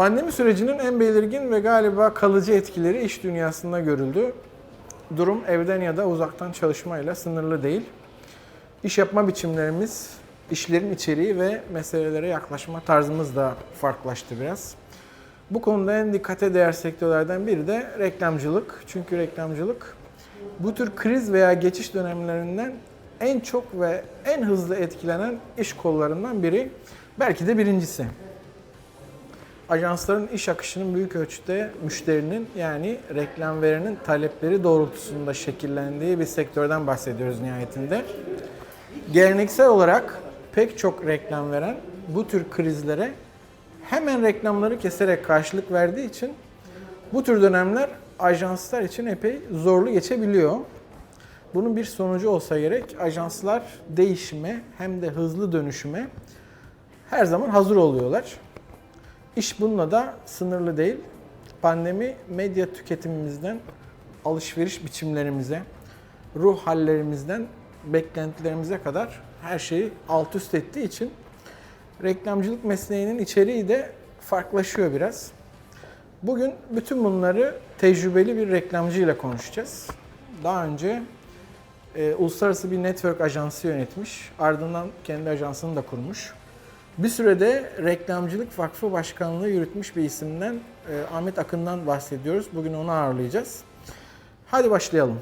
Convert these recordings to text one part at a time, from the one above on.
Pandemi sürecinin en belirgin ve galiba kalıcı etkileri iş dünyasında görüldü. Durum evden ya da uzaktan çalışmayla sınırlı değil. İş yapma biçimlerimiz, işlerin içeriği ve meselelere yaklaşma tarzımız da farklılaştı biraz. Bu konuda en dikkate değer sektörlerden biri de reklamcılık. Çünkü reklamcılık bu tür kriz veya geçiş dönemlerinden en çok ve en hızlı etkilenen iş kollarından biri. Belki de birincisi. Ajansların iş akışının büyük ölçüde müşterinin yani reklam verenin talepleri doğrultusunda şekillendiği bir sektörden bahsediyoruz nihayetinde. Geleneksel olarak pek çok reklam veren bu tür krizlere hemen reklamları keserek karşılık verdiği için bu tür dönemler ajanslar için epey zorlu geçebiliyor. Bunun bir sonucu olsa gerek ajanslar değişime hem de hızlı dönüşüme her zaman hazır oluyorlar. İş bununla da sınırlı değil. Pandemi medya tüketimimizden alışveriş biçimlerimize, ruh hallerimizden beklentilerimize kadar her şeyi alt üst ettiği için reklamcılık mesleğinin içeriği de farklılaşıyor biraz. Bugün bütün bunları tecrübeli bir reklamcı ile konuşacağız. Daha önce e, uluslararası bir network ajansı yönetmiş. Ardından kendi ajansını da kurmuş. Bir sürede Reklamcılık Vakfı Başkanlığı yürütmüş bir isimden e, Ahmet Akın'dan bahsediyoruz. Bugün onu ağırlayacağız. Hadi başlayalım.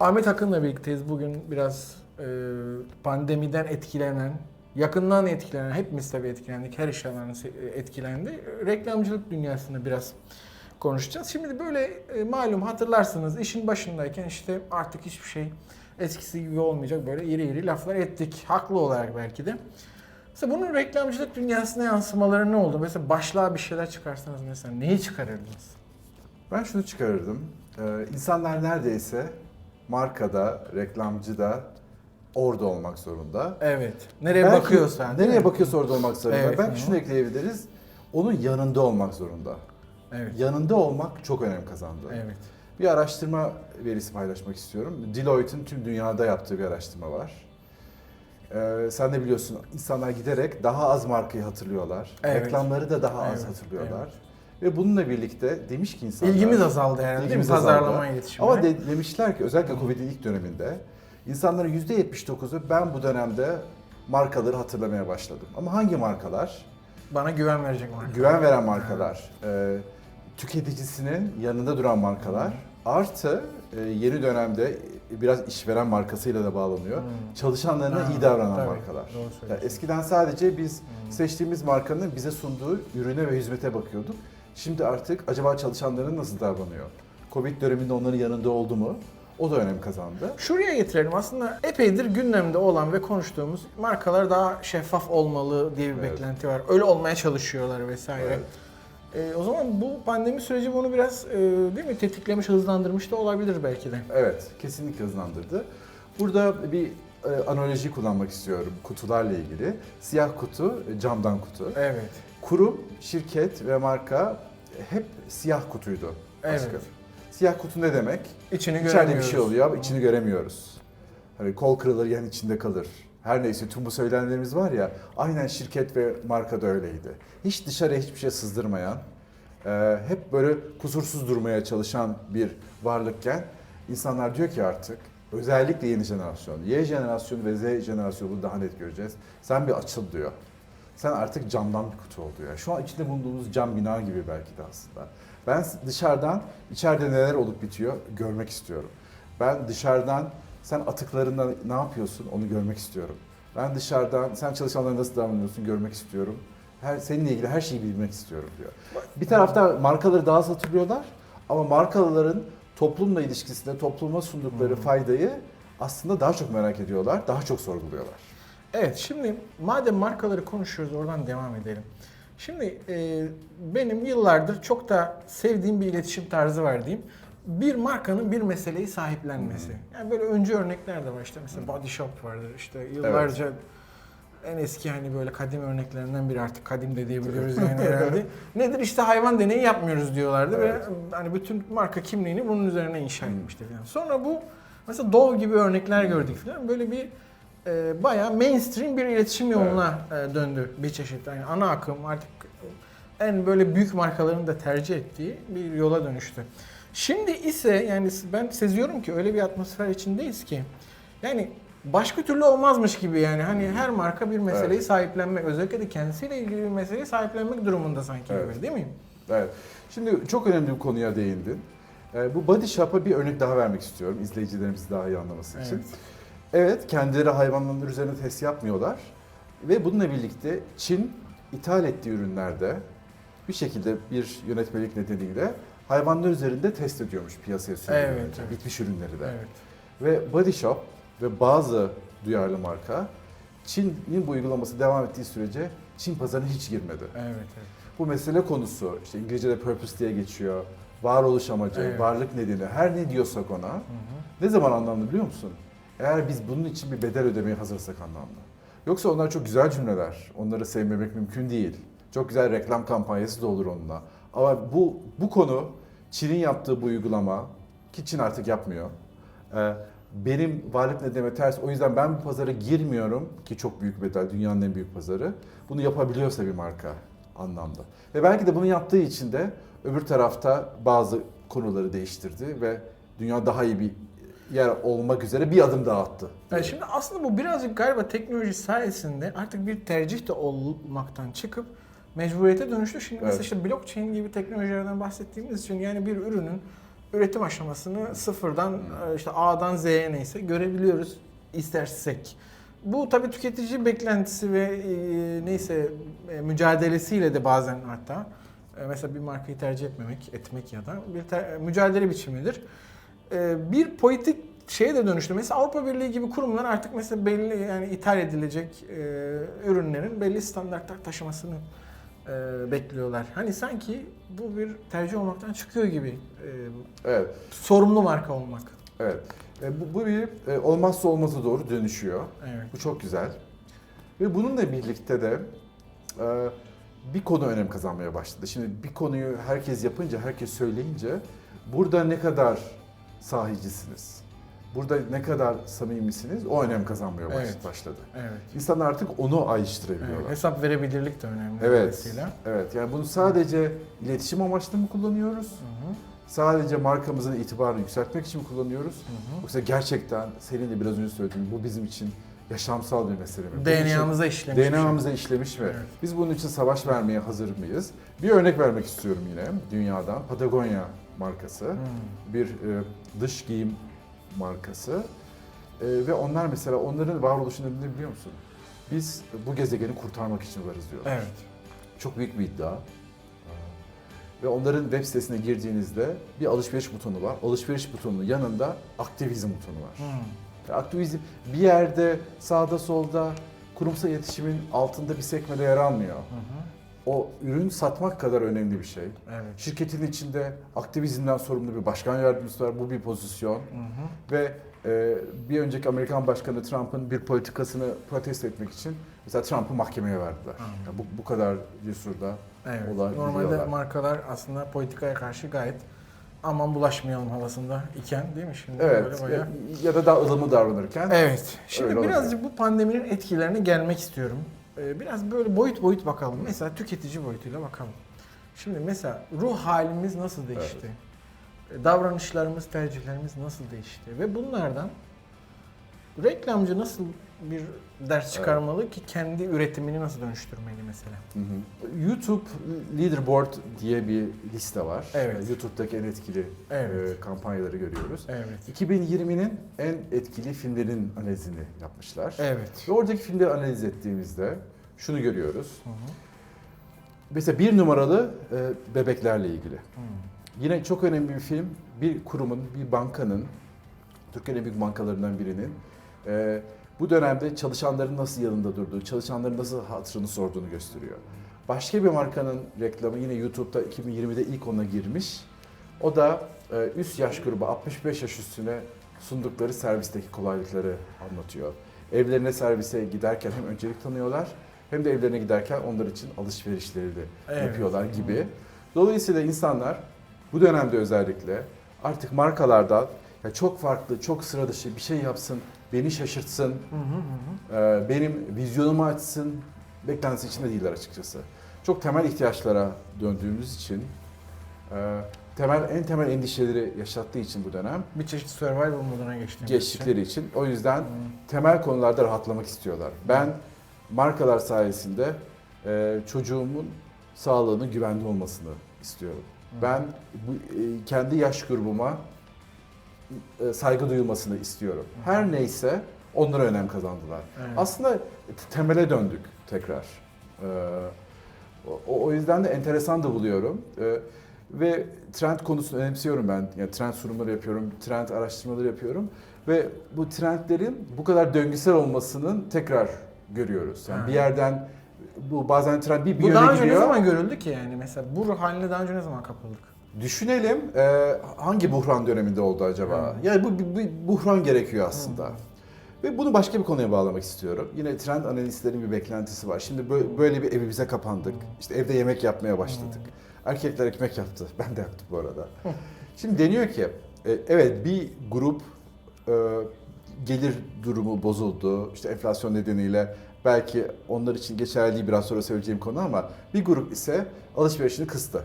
Ahmet Akın'la birlikteyiz. Bugün biraz e, pandemiden etkilenen, yakından etkilenen, hepimiz tabii etkilendik, her iş alanı etkilendi. Reklamcılık dünyasını biraz konuşacağız. Şimdi böyle e, malum hatırlarsınız işin başındayken işte artık hiçbir şey eskisi gibi olmayacak böyle iri iri laflar ettik. Haklı olarak belki de. Mesela bunun reklamcılık dünyasına yansımaları ne oldu? Mesela başlığa bir şeyler çıkarsanız mesela neyi çıkarırdınız? Ben şunu çıkarırdım. Ee, insanlar neredeyse markada, reklamcıda orada olmak zorunda. Evet. Nereye Belki bakıyorsan. Nereye bakıyorsa orada olmak zorunda. Evet. Belki şunu ekleyebiliriz. Onun yanında olmak zorunda. Evet. Yanında olmak çok önem kazandı. Evet. Bir araştırma verisi paylaşmak istiyorum. Deloitte'in tüm dünyada yaptığı bir araştırma var. Ee, sen de biliyorsun insanlar giderek daha az markayı hatırlıyorlar. Evet. Reklamları da daha az Evet, hatırlıyorlar. Ve bununla birlikte demiş ki insanlar... İlgimiz azaldı herhalde? İlgimiz Pazarlama azaldı. iletişimine. Ama de- demişler ki özellikle Covid'in ilk döneminde insanların %79'u ben bu dönemde markaları hatırlamaya başladım. Ama hangi markalar? Bana güven verecek marka. Güven veren markalar, e, tüketicisinin yanında duran markalar, artı e, yeni dönemde biraz işveren markasıyla da bağlanıyor. Hmm. Çalışanlarına Ha, iyi davranan tabii, markalar. Yani eskiden sadece biz Hmm. seçtiğimiz markanın bize sunduğu ürüne ve hizmete bakıyorduk. Şimdi artık acaba çalışanların nasıl davranıyor? Covid döneminde onların yanında oldu mu? O da önem kazandı. Şuraya getirelim aslında epeydir gündemde olan ve konuştuğumuz markalar daha şeffaf olmalı diye bir Evet. beklenti var. Öyle olmaya çalışıyorlar vesaire. Evet. Ee, o zaman bu pandemi süreci bunu biraz e, değil mi tetiklemiş, hızlandırmış da olabilir belki de. Evet, kesinlikle hızlandırdı. Burada bir e, analoji kullanmak istiyorum kutularla ilgili. Siyah kutu, e, camdan kutu. Evet. Kurum, şirket ve marka hep siyah kutuydu. Evet. Aşkım. Siyah kutu ne demek? İçini İçeride bir göremiyoruz. şey oluyor içini göremiyoruz. Hani kol kırılır yan içinde kalır. Her neyse tüm bu söylenenlerimiz var ya aynen şirket ve marka da öyleydi. Hiç dışarıya hiçbir şey sızdırmayan, e, hep böyle kusursuz durmaya çalışan bir varlıkken insanlar diyor ki artık özellikle yeni jenerasyon, Y jenerasyonu ve Z jenerasyonu daha net göreceğiz. Sen bir açıl diyor. Sen artık camdan bir kutu oldu ya. Şu an içinde bulunduğumuz cam bina gibi belki de aslında. Ben dışarıdan içeride neler olup bitiyor görmek istiyorum. Ben dışarıdan sen atıklarında ne yapıyorsun onu görmek istiyorum. Ben dışarıdan sen çalışanlara nasıl davranıyorsun görmek istiyorum. Her, seninle ilgili her şeyi bilmek istiyorum diyor. Bir tarafta markaları daha az hatırlıyorlar ama markaların toplumla ilişkisinde topluma sundukları Hmm. faydayı aslında daha çok merak ediyorlar, daha çok sorguluyorlar. Evet şimdi madem markaları konuşuyoruz oradan devam edelim. Şimdi e, benim yıllardır çok da sevdiğim bir iletişim tarzı var diyeyim. Bir markanın bir meseleyi sahiplenmesi. Yani böyle öncü örnekler de var işte mesela Body Shop vardır işte yıllarca en eski hani böyle kadim örneklerinden biri artık kadim de diyebiliyoruz yani herhalde. Nedir işte hayvan deneyi yapmıyoruz diyorlardı Evet. ve hani bütün marka kimliğini bunun üzerine inşa etmişti falan. Sonra bu mesela Dove gibi örnekler gördük falan böyle bir e, bayağı mainstream bir iletişim yoluna e, döndü bir çeşit. Yani ana akım artık en böyle büyük markaların da tercih ettiği bir yola dönüştü. Şimdi ise yani ben seziyorum ki öyle bir atmosfer içindeyiz ki yani başka türlü olmazmış gibi yani hani her marka bir meseleyi Evet. sahiplenmek özellikle de kendisiyle ilgili bir meseleyi sahiplenmek durumunda sanki Evet. gibi değil mi? Evet. Şimdi çok önemli bir konuya değindin. Ee, bu body shop'a bir örnek daha vermek istiyorum izleyicilerimiz daha iyi anlaması için. Evet. Evet, kendileri hayvanların üzerine test yapmıyorlar ve bununla birlikte Çin ithal ettiği ürünlerde bir şekilde bir yönetmelik nedeniyle hayvanlar üzerinde test ediyormuş piyasaya sürüyor. Evet, evet. Bitmiş ürünleri de. Evet. Ve Body Shop ve bazı duyarlı marka Çin'in bu uygulaması devam ettiği sürece Çin pazarına hiç girmedi. Evet, evet. Bu mesele konusu işte İngilizce'de purpose diye geçiyor. Varoluş amacı, Evet. varlık nedeni her ne diyorsak ona Hı hı. ne zaman anlamlı biliyor musun? Eğer biz bunun için bir bedel ödemeye hazırsak anlamlı. Yoksa onlar çok güzel cümleler. Onları sevmemek mümkün değil. Çok güzel reklam kampanyası da olur onunla. Ama bu bu konu Çin'in yaptığı bu uygulama ki Çin artık yapmıyor. Ee, benim varlık nedenime ters. O yüzden ben bu pazara girmiyorum ki çok büyük bedel, dünyanın en büyük pazarı. Bunu yapabiliyorsa bir marka anlamda. Ve belki de bunu yaptığı için de öbür tarafta bazı konuları değiştirdi ve dünya daha iyi bir yer olmak üzere bir adım daha attı. Yani şimdi aslında bu birazcık galiba teknoloji sayesinde artık bir tercih de olmaktan çıkıp mecburiyete dönüştü. Şimdi mesela Evet. işte blockchain gibi teknolojilerden bahsettiğimiz için yani bir ürünün üretim aşamasını sıfırdan e, işte A'dan Z'ye neyse görebiliyoruz istersek. Bu tabii tüketici beklentisi ve e, neyse e, mücadelesiyle de bazen hatta e, mesela bir markayı tercih etmemek, etmek ya da bir mücadele biçimidir. E, bir politik şeye de dönüştü. Mesela Avrupa Birliği gibi kurumlar artık mesela belli yani ithal edilecek e, ürünlerin belli standartlar taşımasını e, bekliyorlar. Hani sanki bu bir tercih olmaktan çıkıyor gibi. E, Evet, sorumlu marka olmak. evet. E, bu, bu bir e, olmazsa olmazı doğru dönüşüyor. Evet. Bu çok güzel. Ve bununla birlikte de e, bir konu önem kazanmaya başladı. Şimdi bir konuyu herkes yapınca, herkes söyleyince burada ne kadar sahicisiniz? Burada ne kadar samimisiniz? O önem kazanmaya baş- Evet. başladı. Evet. İnsanlar artık onu evet. ayrıştırabiliyorlar. Hesap verebilirlik de önemli. Evet. Evet. Yani bunu sadece iletişim amaçlı mı kullanıyoruz? Hı hı. Sadece markamızın itibarını yükseltmek için mi kullanıyoruz? Hı hı. Yoksa gerçekten senin de biraz önce söylediğin bu bizim için yaşamsal bir mesele mi? DNA'mıza işlemiş. DNA'mıza işlemiş mi? Evet. Biz bunun için savaş vermeye hazır mıyız? Bir örnek vermek istiyorum yine dünyadan. Patagonia markası. Hı. Bir e, dış giyim markası. E, ve onlar mesela onların varoluşu nedeni biliyor musun? Biz bu gezegeni kurtarmak için varız diyorlar. Evet. Çok büyük bir iddia. Ve onların web sitesine girdiğinizde bir alışveriş butonu var. Alışveriş butonunun yanında aktivizm butonu var. Ve Aktivizm bir yerde sağda solda kurumsal iletişimin altında bir sekmede yer almıyor. Hı hı. O ürün satmak kadar önemli bir şey. Evet. Şirketin içinde aktivizmden sorumlu bir başkan yardımcısı var. Bu bir pozisyon. Hı hı. Ve e, bir önceki Amerikan Başkanı Trump'ın bir politikasını protesto etmek için mesela Trump'ı mahkemeye verdiler. Hı. Yani bu, bu kadar cesurda Evet. olabiliyorlar. Normalde markalar aslında politikaya karşı gayet aman bulaşmayalım havasında iken değil mi şimdi Evet. böyle bayağı. Ya, ya da daha ılımlı davranırken Evet. Şimdi birazcık bu pandeminin etkilerine gelmek istiyorum. Ee, Biraz böyle boyut boyut bakalım. Mesela tüketici boyutuyla bakalım. Şimdi mesela ruh halimiz nasıl değişti? Ee, Davranışlarımız, tercihlerimiz nasıl değişti? Ve bunlardan reklamcı nasıl bir ders çıkarmalı ki kendi üretimini nasıl dönüştürmeli mesela? Hı hı. YouTube Leaderboard diye bir liste var. Evet. Ee, YouTube'daki en etkili Evet. e, kampanyaları görüyoruz. Evet. 2020'nin en etkili filmlerin analizini yapmışlar. Evet. Ve oradaki filmleri analiz ettiğimizde şunu görüyoruz. Hı hı. Mesela bir numaralı e, bebeklerle ilgili. Hı. Yine çok önemli bir film. Bir kurumun, bir bankanın, Türkiye'nin en büyük bankalarından birinin e, bu dönemde çalışanların nasıl yanında durduğu, çalışanların nasıl hatırını sorduğunu gösteriyor. Başka bir markanın reklamı yine YouTube'da 2020'de ilk ona girmiş. O da e, üst yaş grubu 65 yaş üstüne sundukları servisteki kolaylıkları anlatıyor. evlerine servise giderken hem öncelik tanıyorlar hem de evlerine giderken onlar için alışverişleri de Evet. yapıyorlar gibi. Dolayısıyla insanlar bu dönemde özellikle artık markalardan ya çok farklı, çok sıra dışı bir şey yapsın, beni şaşırtsın, Hı hı hı. ee, benim vizyonumu açsın beklentisi içinde değiller açıkçası. Çok temel ihtiyaçlara döndüğümüz için, e, temel en temel endişeleri yaşattığı için bu dönem Bir çeşit survival moduna geçtiğimiz geçtikleri için o yüzden temel konularda rahatlamak istiyorlar. Ben markalar sayesinde e, çocuğumun sağlığının güvende olmasını istiyorum. Ben bu, e, kendi yaş grubuma e, saygı duyulmasını istiyorum. Her neyse onlara önem kazandılar. Evet. Aslında temele döndük tekrar. Ee, o, o yüzden de enteresan da buluyorum. Ee, ve trend konusunu önemsiyorum ben. Yani trend sunumları yapıyorum, trend araştırmaları yapıyorum. Ve bu trendlerin bu kadar döngüsel olmasının tekrar görüyoruz. Yani bir yerden bu bazen trend bir, bir Bu yöne daha önce ne gidiyor. zaman görüldü ki yani mesela bu haline daha önce ne zaman kapıldık? Düşünelim e, hangi buhran döneminde oldu acaba? Hmm. Yani bu bir, bir buhran gerekiyor aslında. Ve bunu başka bir konuya bağlamak istiyorum. Yine trend analistlerin bir beklentisi var. Şimdi bö- böyle bir evimize kapandık. İşte evde yemek yapmaya başladık. Erkekler ekmek yaptı. Ben de yaptım bu arada. Şimdi deniyor ki e, evet bir grup e, gelir durumu bozuldu. İşte enflasyon nedeniyle belki onlar için geçerli biraz sonra söyleyeceğim konu ama bir grup ise alışverişini kıstı.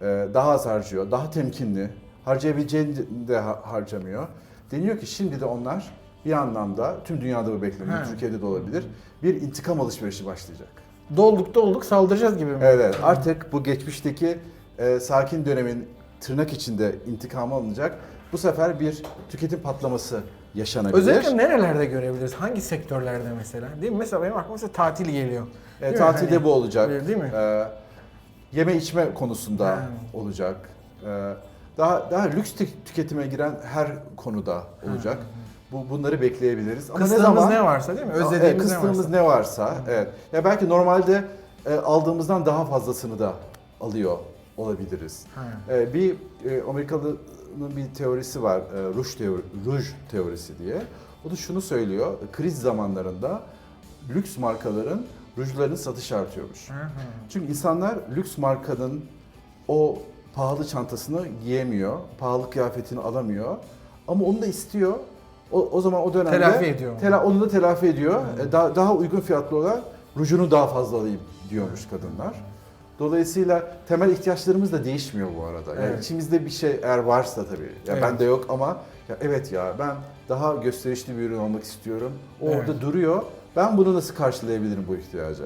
E, daha az harcıyor, daha temkinli, harcayabileceğini de ha- harcamıyor. Deniyor ki şimdi de onlar bir anlamda tüm dünyada bu bekleniyor, Ha. Türkiye'de de olabilir. Bir intikam alışverişi başlayacak. Dolduk dolduk saldıracağız gibi mi? Evet, artık bu geçmişteki e, sakin dönemin tırnak içinde intikamı alınacak. Bu sefer bir tüketim patlaması yaşanabilir. Özellikle nerelerde görebiliriz? Hangi sektörlerde mesela? Değil mi? Mesela benim aklıma mesela tatil geliyor. E, tatilde Hani- bu olacak. Değil mi? E, yeme içme konusunda Ha. olacak. E, daha daha lüks tü- tüketime giren her konuda olacak. Bu bunları bekleyebiliriz. Ama Kıstığımız ne zaman ne varsa değil mi? Özlediğimiz ne kıstığımız varsa. ne varsa. Evet. Ya belki normalde e, aldığımızdan daha fazlasını da alıyor olabiliriz. Ha. Ee, bir e, Amerikalı'nın bir teorisi var, e, ruj, teori, ruj teorisi diye. O da şunu söylüyor, kriz zamanlarında lüks markaların rujlarının satışı artıyormuş. Hı hı. Çünkü insanlar lüks markanın o pahalı çantasını giyemiyor, pahalı kıyafetini alamıyor. Ama onu da istiyor. O, o zaman o dönemde Telafi ediyor. Tela, onu da telafi ediyor. E, daha, daha uygun fiyatlı olan rujunu daha fazla alayım diyormuş kadınlar. Dolayısıyla temel ihtiyaçlarımız da değişmiyor bu arada. Yani Evet. içimizde bir şey eğer varsa tabii. Ya Evet. bende yok ama ya evet ya ben daha gösterişli bir ürün almak istiyorum. O Evet. orada duruyor. Ben bunu nasıl karşılayabilirim bu ihtiyacı?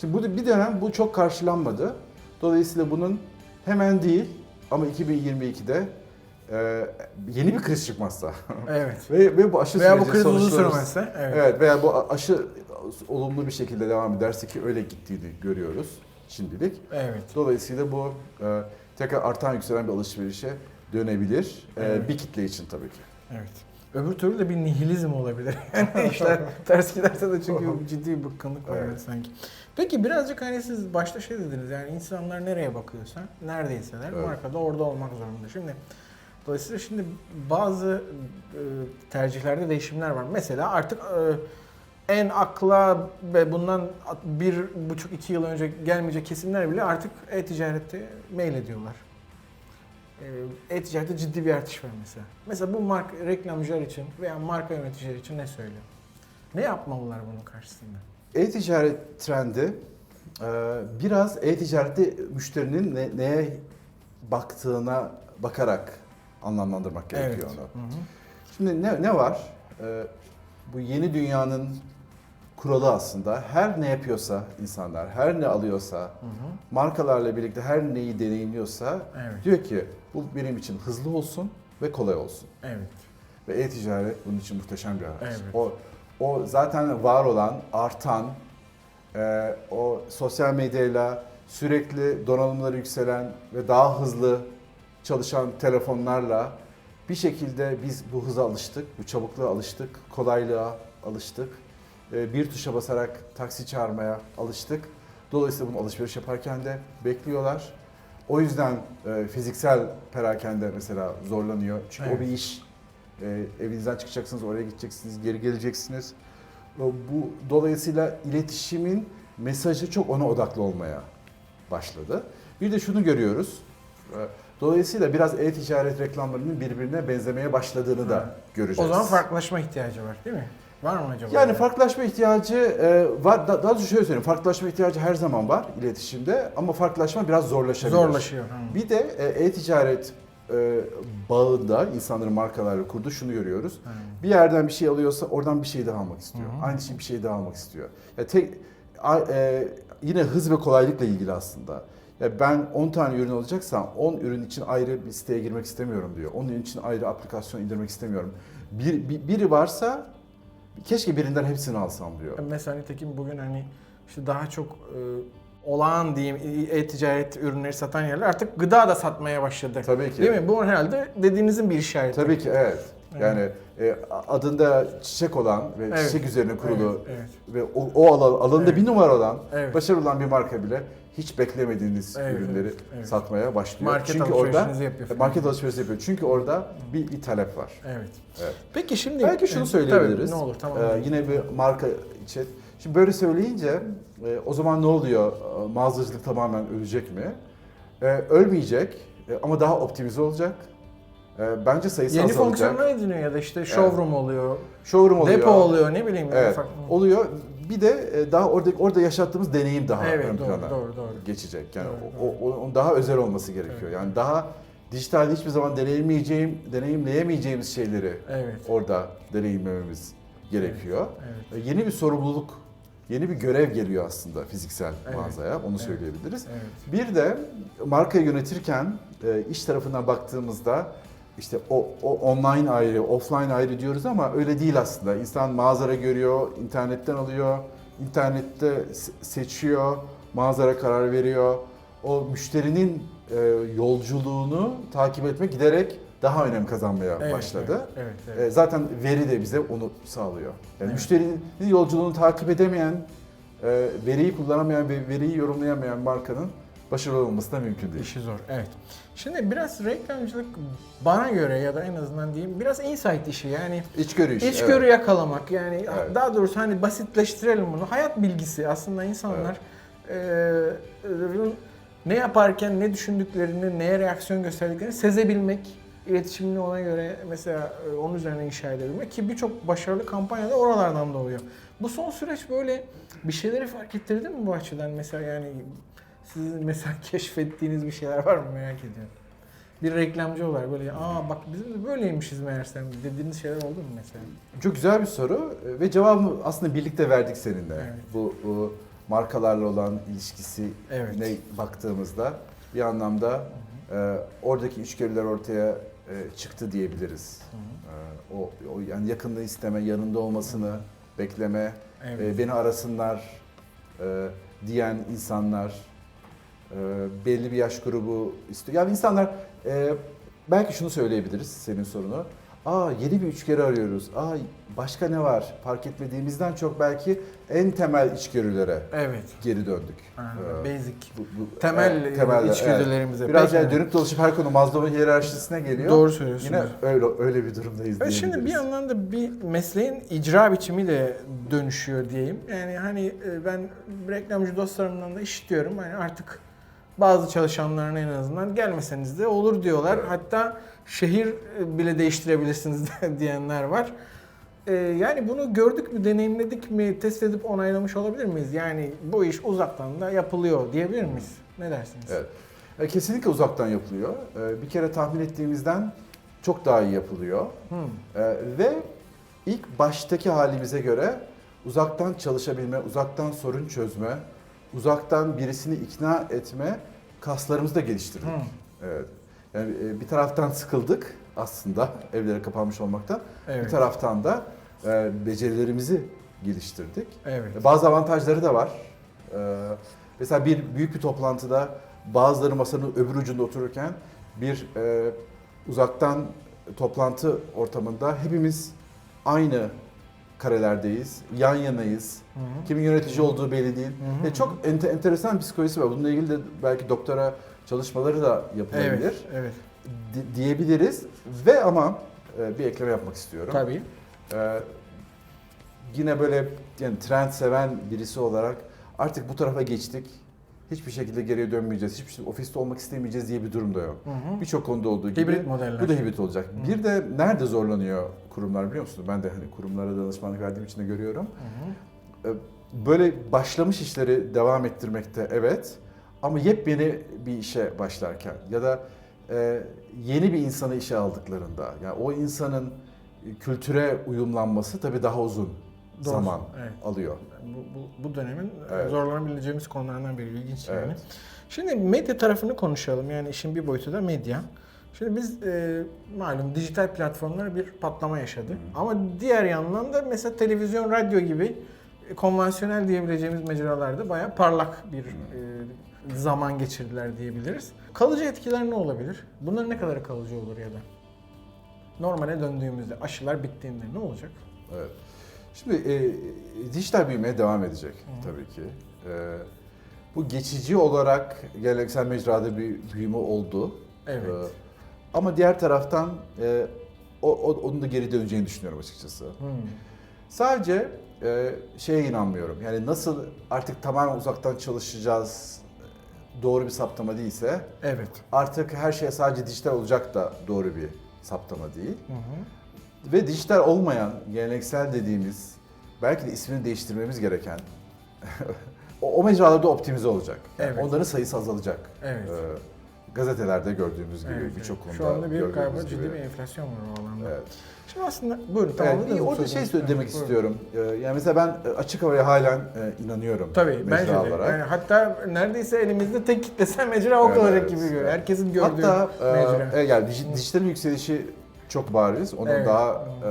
Şimdi bu bir dönem bu çok karşılanmadı. Dolayısıyla bunun hemen değil ama 2022'de e, yeni bir kriz çıkmazsa Evet. ve, ve bu aşı Veya bu kriz uzun sürmezse. Evet. Evet veya bu aşı olumlu bir şekilde devam ederse ki öyle gittiğini görüyoruz şimdilik. Evet. Dolayısıyla bu e, tekrar artan yükselen bir alışverişe dönebilir. E, Evet. bir kitle için tabii ki. Evet. Öbür türlü de bir nihilizm olabilir. Yani işler ters giderse de çünkü ciddi bir bıkkınlık var Evet. sanki. Peki birazcık hani siz başta şey dediniz yani insanlar nereye bakıyorsa neredeyseler Evet. markada orada olmak zorunda. Şimdi dolayısıyla şimdi bazı e, tercihlerde değişimler var. Mesela artık e, en akla ve bundan bir buçuk iki yıl önce gelmeyecek kesimler bile artık e-ticarette mail ediyorlar. E, E-ticarette ciddi bir artış var mesela. Mesela bu marka reklamcılar için veya marka yöneticileri için ne söylüyor? Ne yapmalılar bunun karşısında? E-ticaret trendi e, biraz e-ticarette müşterinin ne- neye baktığına bakarak anlamlandırmak gerekiyor onu. Hı hı. Şimdi ne, ne var? Ee, bu yeni dünyanın kuralı aslında her ne yapıyorsa insanlar, her ne alıyorsa, Hı hı. markalarla birlikte her neyi deneyimliyorsa Evet. diyor ki bu benim için hızlı olsun ve kolay olsun. Evet. Ve e-ticaret bunun için muhteşem bir araç. Evet. O, o zaten var olan, artan, e, o sosyal medyayla sürekli donanımları yükselen ve daha hızlı çalışan telefonlarla bir şekilde biz bu hıza alıştık, bu çabukluğa alıştık, kolaylığa alıştık. E, bir tuşa basarak taksi çağırmaya alıştık. Dolayısıyla bunu alışveriş yaparken de bekliyorlar. O yüzden e, fiziksel perakende mesela zorlanıyor. Çünkü Evet. o bir iş. E, evinizden çıkacaksınız, oraya gideceksiniz, geri geleceksiniz. E, Bu dolayısıyla iletişimin mesajı çok ona odaklı olmaya başladı. Bir de şunu görüyoruz. E, Dolayısıyla biraz e-ticaret reklamlarının birbirine benzemeye başladığını da göreceğiz. O zaman farklılaşma ihtiyacı var değil mi? Var mı acaba? Yani farklılaşma ihtiyacı e, var. Da- Daha doğrusu şöyle söyleyeyim. Farklılaşma ihtiyacı her zaman var iletişimde ama farklılaşma biraz zorlaşabilir. Zorlaşıyor. Hı. Bir de e, e-ticaret e, bağında insanların markalarla kurduğu şunu görüyoruz. Hı. Bir yerden bir şey alıyorsa oradan bir şey daha almak istiyor. Hı. Aynı şey bir şey daha almak istiyor. Ya tek a- e, yine hız ve kolaylıkla ilgili aslında. Ya ben 10 tane ürün alacaksam 10 ürün için ayrı bir siteye girmek istemiyorum diyor. Onun için ayrı aplikasyon indirmek istemiyorum. Bir, bir- biri varsa keşke birinden hepsini alsam diyor. Mesela nitekim bugün hani işte daha çok e, olağan diyeyim e-ticaret ürünleri satan yerler artık gıda da satmaya başladı. Tabii ki. Değil mi? Bu herhalde dediğinizin bir işareti. Tabii ki evet. Yani e, adında çiçek olan ve Evet. çiçek üzerine kurulu Evet, evet. ve o, o alan, alanında bir numara olan, Evet. başarılı olan bir marka bile hiç beklemediğiniz Evet, ürünleri evet, evet. satmaya başlıyor. Market Çünkü orada yapıyor falan. market alışverişi yapıyor. Çünkü orada bir, bir talep var. Evet. Evet. Peki şimdi Belki şunu e, söyleyebiliriz. Tabii, ne olur tamam. Ee, yine bir marka için. Şimdi böyle söyleyince e, o zaman ne oluyor? E, Mağazacılık tamamen ölecek mi? E, ölmeyecek e, ama daha optimize olacak. E, bence sayısı Yeni azalacak. fonksiyonlar ediniyor ya da işte showroom oluyor, Showroom oluyor. depo oluyor ne bileyim. Evet. farklı- Oluyor. Bir de e, daha orada orada yaşattığımız deneyim daha Evet, ön doğru, plana doğru, doğru. geçecek. Yani Doğru, o, onun daha özel olması gerekiyor. Evet. Yani daha dijitalde hiçbir zaman deneyimleyeceğim, deneyimleyemeyeceğimiz şeyleri Evet. orada deneyimlememiz gerekiyor. Evet. E, Yeni bir sorumluluk, yeni bir görev geliyor aslında fiziksel Evet. mağazaya. Onu Evet. söyleyebiliriz. Evet. Bir de markayı yönetirken e, iş tarafından baktığımızda işte o, o online ayrı, offline ayrı diyoruz ama öyle değil aslında. İnsan mağazara görüyor, internetten alıyor, internette se- seçiyor, mağazara karar veriyor. O müşterinin e, yolculuğunu takip etmek giderek daha önem kazanmaya Evet, başladı. Evet, evet, evet. E, Zaten veri de bize onu sağlıyor. Yani Evet. müşterinin yolculuğunu takip edemeyen, e, veriyi kullanamayan ve veriyi yorumlayamayan markanın başarılı olması da mümkün değil. İşi zor. Evet. Şimdi biraz reklamcılık bana göre ya da en azından diyeyim biraz insight işi yani İçgörü işi. içgörü yakalamak yani Evet. daha doğrusu hani basitleştirelim bunu. Hayat bilgisi aslında insanlar eee, ne yaparken ne düşündüklerini, neye reaksiyon gösterdiklerini sezebilmek, iletişimini ona göre mesela e, onun üzerine inşa edebilmek ki birçok başarılı kampanya da oralardan doğuyor. Bu son süreç böyle bir şeyleri fark ettirdi mi bu açıdan mesela yani sizin mesela keşfettiğiniz bir şeyler var mı merak ediyorum. Bir reklamcı olarak böyle aa bak bizim de böyleymişiz meğersem dediğiniz şeyler oldu mu mesela? Çok güzel bir soru e, ve cevabını aslında birlikte verdik seninle. Evet. Bu, bu markalarla olan ilişkisi Evet. ne baktığımızda bir anlamda e, oradaki içgörüler ortaya e, çıktı diyebiliriz. E, o, o yani yakınlığı isteme, yanında olmasını bekleme, Evet. e, beni arasınlar e, diyen insanlar, e, belli bir yaş grubu istiyor. Yani insanlar e, belki şunu söyleyebiliriz senin sorunu. Aa yeni bir üçgörü arıyoruz. Aa başka ne var? Fark etmediğimizden çok belki en temel içgörülere Evet. geri döndük. Anladım. Ee, Basic. bu- bu- Temel evet, temeller, içgüdülerimize. Biraz Peki. yani dönüp dolaşıp her konu Maslow'un hiyerarşisine geliyor. Doğru söylüyorsunuz. Yine öyle öyle bir durumdayız Evet, şimdi bir yandan da bir mesleğin icra biçimi de dönüşüyor diyeyim. Yani hani e, ben reklamcı dostlarımdan da işitiyorum. Hani artık bazı çalışanların en azından gelmeseniz de olur diyorlar. Hatta şehir e, bile değiştirebilirsiniz diyenler var. E, Yani bunu gördük mü, deneyimledik mi, test edip onaylamış olabilir miyiz? Yani bu iş uzaktan da yapılıyor diyebilir miyiz? Ne dersiniz? Evet. E, Kesinlikle uzaktan yapılıyor. E, Bir kere tahmin ettiğimizden çok daha iyi yapılıyor. Hmm. E, Ve ilk baştaki halimize göre uzaktan çalışabilme, uzaktan sorun çözme, uzaktan birisini ikna etme kaslarımızı da geliştirdik. Hmm. Evet. Yani e, bir taraftan sıkıldık aslında evlere kapanmış olmaktan. Evet. Bir taraftan da e, becerilerimizi geliştirdik. Evet. Bazı avantajları da var. Mesela bir büyük bir toplantıda bazıları masanın öbür ucunda otururken bir e, uzaktan toplantı ortamında hepimiz aynı karelerdeyiz, yan yanayız. Hı hı. Kimin yönetici olduğu belli değil. Hı hı. Ve çok ente- enteresan bir psikolojisi var. Bununla ilgili de belki doktora çalışmaları da yapılabilir Evet, evet. di- diyebiliriz. Ve ama e, bir ekleme yapmak istiyorum. Tabii. Ee, yine böyle yani trend seven birisi olarak artık bu tarafa geçtik. Hiçbir şekilde geriye dönmeyeceğiz. Hiçbir şey, ofiste olmak istemeyeceğiz diye bir durum da yok. Hı hı. Birçok konuda olduğu gibi. Hibrit modeller. Bu da hibrit olacak. Bir de nerede zorlanıyor kurumlar biliyor musunuz? Ben de hani kurumlara danışmanlık verdiğim için de görüyorum. Hı hı. Ee, Böyle başlamış işleri devam ettirmekte evet. Ama yepyeni bir işe başlarken ya da e, yeni bir insanı işe aldıklarında yani o insanın kültüre uyumlanması tabii daha uzun Doğru, zaman evet. alıyor. Bu, bu, bu dönemin Evet. zorlanabileceğimiz konulardan biri. İlginç yani. Evet. Şimdi medya tarafını konuşalım. Yani işin bir boyutu da medya. Şimdi biz e, malum dijital platformlar bir patlama yaşadı. Ama diğer yandan da mesela televizyon, radyo gibi e, konvansiyonel diyebileceğimiz mecralarda bayağı parlak bir e, zaman geçirdiler diyebiliriz. Kalıcı etkiler ne olabilir? Bunlar ne kadar kalıcı olur ya da? Normale döndüğümüzde, aşılar bittiğinde ne olacak? Evet. Şimdi e, dijital büyümeye devam edecek tabii ki. E, bu geçici olarak geleneksel mecrada bir büyüme oldu. Evet. E, ama diğer taraftan e, o, o- onun da geri döneceğini düşünüyorum açıkçası. Hmm. Sadece e, şeye inanmıyorum. Yani nasıl artık tamamen uzaktan çalışacağız e, doğru bir saptama değilse Evet. artık her şey sadece dijital olacak da doğru bir saptama değil. Hı hı. Ve dijital olmayan, geleneksel dediğimiz, belki de ismini değiştirmemiz gereken o, o mecralarda optimize olacak. Yani Evet. Onların sayısı azalacak. Evet. Ee, gazetelerde gördüğümüz gibi, Evet, birçok evet. konuda Şu anda bir gördüğümüz galiba gibi. ciddi bir enflasyon var o alanda. Evet. Şimdi aslında buyurun Evet, tamamladınız bir orada şey sözünüzü? söyle- demek Evet, buyurun. istiyorum. Ee, yani mesela ben e, açık havaya halen e, inanıyorum. Tabii mecra bence de. olarak. Yani hatta neredeyse elimizde tek kitlesel mecra o Evet, evet, gibi evet. Herkesin gördüğü Hatta mecra. e, e, yani dij- dijitalin yükselişi çok bariz. Onun Evet. daha e,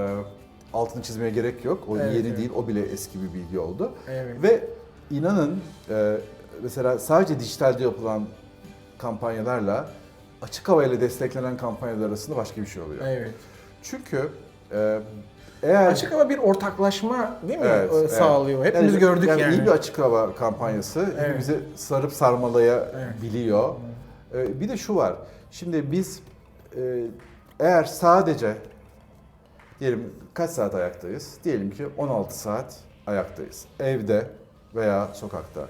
altını çizmeye gerek yok. O Evet, yeni evet. değil, o bile eski bir bilgi oldu. Evet. Ve inanın e, mesela sadece dijitalde yapılan kampanyalarla açık havayla desteklenen kampanyalar arasında başka bir şey oluyor. evet. Çünkü e, eğer Açık hava bir ortaklaşma değil mi Evet, e, evet. sağlıyor. Hepimiz Yani- gördük yani. iyi bir açık hava kampanyası Evet. hepimizi sarıp sarmalaya Evet. biliyor. E, bir de şu var. Şimdi biz e, eğer sadece diyelim kaç saat ayaktayız? Diyelim ki 16 saat ayaktayız. Evde veya sokakta.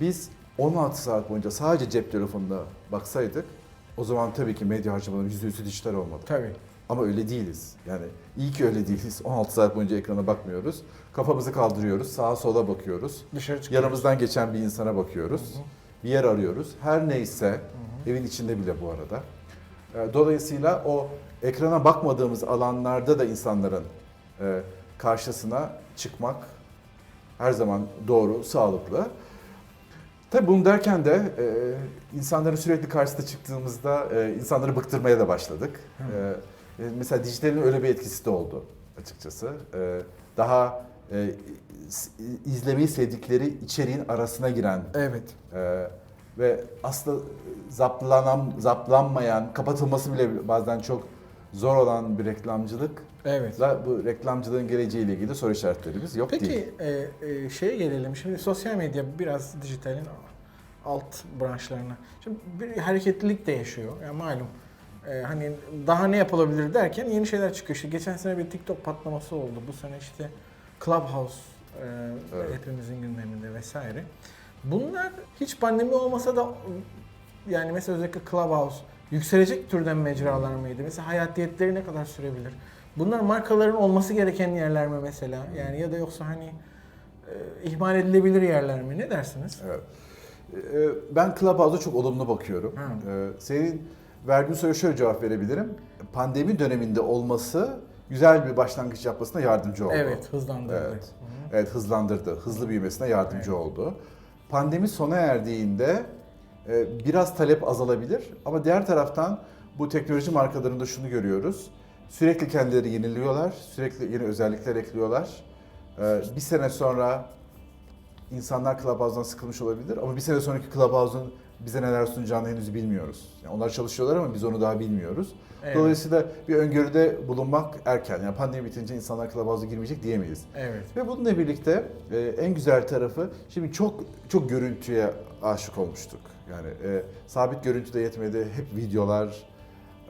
Biz 16 saat boyunca sadece cep telefonuna baksaydık o zaman tabii ki medya harcamaları %100'ü dijital olmalı. Tabii. Ama öyle değiliz. Yani iyi ki öyle değiliz. 16 saat boyunca ekrana bakmıyoruz. Kafamızı kaldırıyoruz, sağa sola bakıyoruz. Dışarı çıkıyoruz. Yanımızdan geçen bir insana bakıyoruz. Bir yer arıyoruz. Her neyse, evin içinde bile bu arada. Ee, Dolayısıyla o ekrana bakmadığımız alanlarda da insanların e, karşısına çıkmak her zaman doğru, sağlıklı. Tabii bunu derken de e, insanların sürekli karşısına çıktığımızda e, insanları bıktırmaya da başladık. E, e, mesela dijitalin öyle bir etkisi de oldu açıkçası. E, daha e, izlemeyi sevdikleri içeriğin arasına giren Evet. e, ve aslında zaplanan, zaplanmayan, kapatılması bile bazen çok zor olan bir reklamcılık Evet. bu reklamcılığın geleceğiyle ilgili soru işaretlerimiz yok değil. Peki e, e, şeye gelelim. Şimdi sosyal medya biraz dijitalin alt branşlarına. Şimdi bir hareketlilik de yaşıyor. Yani malum. e, hani daha ne yapılabilir derken yeni şeyler çıkıyor. İşte geçen sene bir TikTok patlaması oldu. Bu sene işte Clubhouse e, Evet. hepimizin gündeminde vesaire. Bunlar hiç pandemi olmasa da yani mesela özellikle Clubhouse yükselecek türden mecralar mıydı? Mesela hayatiyetleri ne kadar sürebilir? Bunlar markaların olması gereken yerler mi mesela? Yani ya da yoksa hani e, ihmal edilebilir yerler mi? Ne dersiniz? Evet. Ee, Ben Clubhouse'a çok olumlu bakıyorum. Ee, Senin verdiğin soruya şöyle cevap verebilirim. Pandemi döneminde olması güzel bir başlangıç yapmasına yardımcı oldu. Evet, hızlandırdı. Evet. Evet hızlandırdı. Hızlı büyümesine yardımcı oldu. Pandemi sona erdiğinde e, biraz talep azalabilir ama diğer taraftan bu teknoloji markalarında şunu görüyoruz. Sürekli kendileri yeniliyorlar, sürekli yeni özellikler ekliyorlar. E, Bir sene sonra insanlar Clubhouse'dan sıkılmış olabilir ama bir sene sonraki Clubhouse'un bize neler sunacağını henüz bilmiyoruz. Yani onlar çalışıyorlar ama biz onu daha bilmiyoruz. Evet. Dolayısıyla bir öngörüde bulunmak erken. Yani pandemi bitince insanlar Clubhouse'a girmeyecek diyemeyiz. Evet. Ve bununla birlikte e, en güzel tarafı şimdi çok çok görüntüye aşık olmuştuk. Yani e, sabit görüntü de yetmedi. Hep videolar,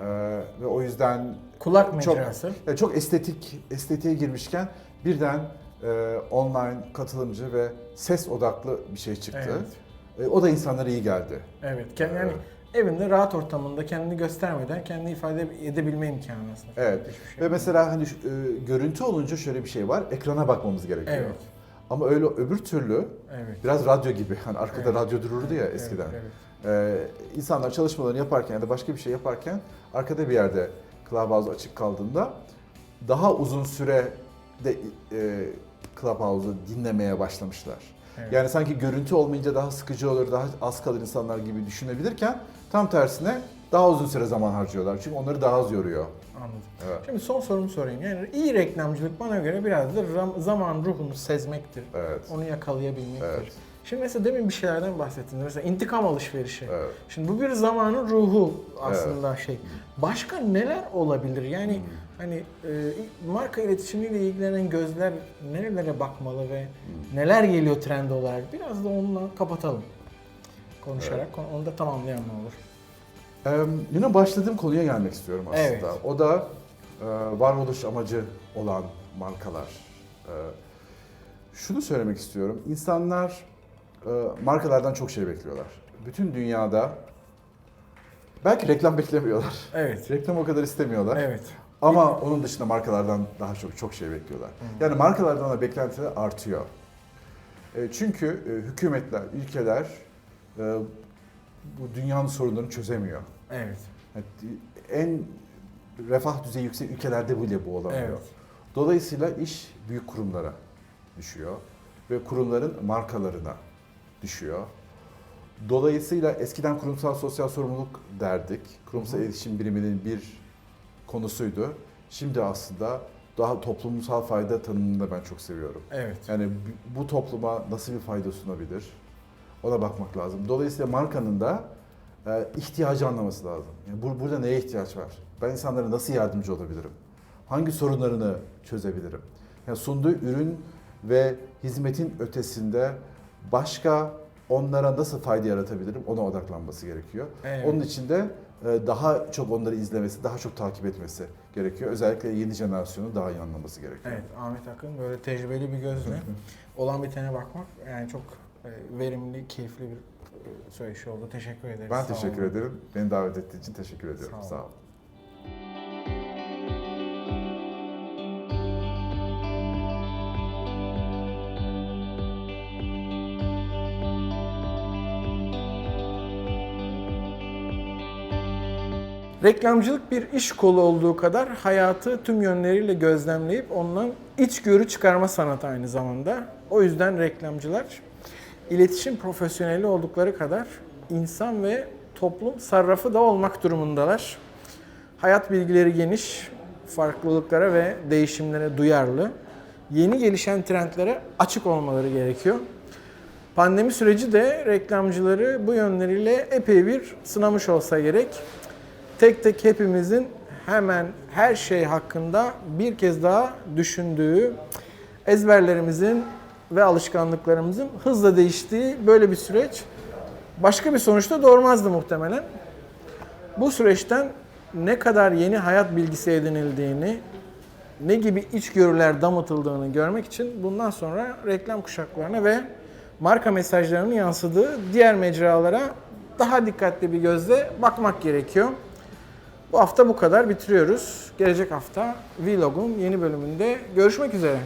Ee, ve o yüzden Kulak çok mecrası. ya çok estetik estetiğe girmişken birden e, online katılımcı ve ses odaklı bir şey çıktı. Evet. E, o da insanlara iyi geldi. Evet. Yani evinde rahat ortamında kendini göstermeden kendini ifade edebilme imkanı aslında. Evet. Şey Ve mesela hani şu, e, görüntü olunca şöyle bir şey var. Ekrana bakmamız gerekiyor. Evet. Ama öyle öbür türlü Evet. biraz radyo gibi. Hani arkada Evet. radyo dururdu ya eskiden. Evet, evet. Ee, insanlar çalışmalarını yaparken ya da başka bir şey yaparken arkada bir yerde Clubhouse açık kaldığında daha uzun süre de e, Clubhouse'u dinlemeye başlamışlar. Evet. Yani sanki görüntü olmayınca daha sıkıcı olur, daha az kalır insanlar gibi düşünebilirken tam tersine daha uzun süre zaman harcıyorlar. Çünkü onları daha az yoruyor. Anladım. Evet. Şimdi son sorumu sorayım. Yani iyi reklamcılık bana göre biraz da zaman ruhunu sezmektir. Evet. Onu yakalayabilmektir. Evet. Şimdi mesela demin bir şeylerden bahsettiniz. Mesela intikam alışverişi. Evet. Şimdi bu bir zamanın ruhu aslında şey. Başka neler olabilir? Yani Hmm. Hani e, marka iletişimiyle ilgilenen gözler nerelere bakmalı ve neler geliyor trend olarak? Biraz da onunla kapatalım. Konuşarak onu da tamamlayan ne olur? Ee, yine başladığım konuya gelmek istiyorum aslında. Evet. O da e, varoluş amacı olan markalar. E, şunu söylemek istiyorum. İnsanlar e, markalardan çok şey bekliyorlar. Bütün dünyada belki reklam beklemiyorlar. Evet. Reklam o kadar istemiyorlar. Evet. Ama onun dışında markalardan daha çok çok şey bekliyorlar. Yani markalardan da beklentiler artıyor. E, çünkü e, hükümetler, ülkeler e, bu dünyanın sorunlarını çözemiyor. Evet. Yani En refah düzeyi yüksek ülkelerde bile bu olamıyor. Evet. Dolayısıyla iş büyük kurumlara düşüyor ve kurumların markalarına düşüyor. Dolayısıyla eskiden kurumsal sosyal sorumluluk derdik. Kurumsal iletişim biriminin bir konusuydu. Şimdi aslında daha toplumsal fayda tanımını da ben çok seviyorum. Evet. Yani bu- topluma nasıl bir fayda sunabilir? Ona bakmak lazım. Dolayısıyla markanın da e, ihtiyacı anlaması lazım. Yani bur- burada neye ihtiyaç var? Ben insanlara nasıl yardımcı olabilirim? Hangi sorunlarını çözebilirim? Yani sunduğu ürün ve hizmetin ötesinde başka onlara nasıl fayda yaratabilirim? Ona odaklanması gerekiyor. Evet. Onun için de daha çok onları izlemesi, daha çok takip etmesi gerekiyor. Özellikle yeni jenerasyonu daha iyi anlaması gerekiyor. Evet, Ahmet Akın böyle tecrübeli bir gözle olan bitene bakmak yani çok e, verimli, keyifli bir e, söyleşi oldu. Teşekkür ederiz. Ben Sağ teşekkür olun. ederim. Beni davet ettiğin için teşekkür ediyorum. Sağ Sağ olun. olun. Reklamcılık bir iş kolu olduğu kadar hayatı tüm yönleriyle gözlemleyip ondan içgörü çıkarma sanatı aynı zamanda. O yüzden reklamcılar iletişim profesyoneli oldukları kadar insan ve toplum sarrafı da olmak durumundalar. Hayat bilgileri geniş, farklılıklara ve değişimlere duyarlı, yeni gelişen trendlere açık olmaları gerekiyor. Pandemi süreci de reklamcıları bu yönleriyle epey bir sınamış olsa gerek. Tek tek hepimizin hemen her şey hakkında bir kez daha düşündüğü, ezberlerimizin ve alışkanlıklarımızın hızla değiştiği böyle bir süreç başka bir sonuçta doğurmazdı muhtemelen. Bu süreçten ne kadar yeni hayat bilgisi edinildiğini, ne gibi içgörüler damıtıldığını görmek için bundan sonra reklam kuşaklarına ve marka mesajlarının yansıdığı diğer mecralara daha dikkatli bir gözle bakmak gerekiyor. Bu hafta bu kadar bitiriyoruz. Gelecek hafta Vlog'un yeni bölümünde görüşmek üzere.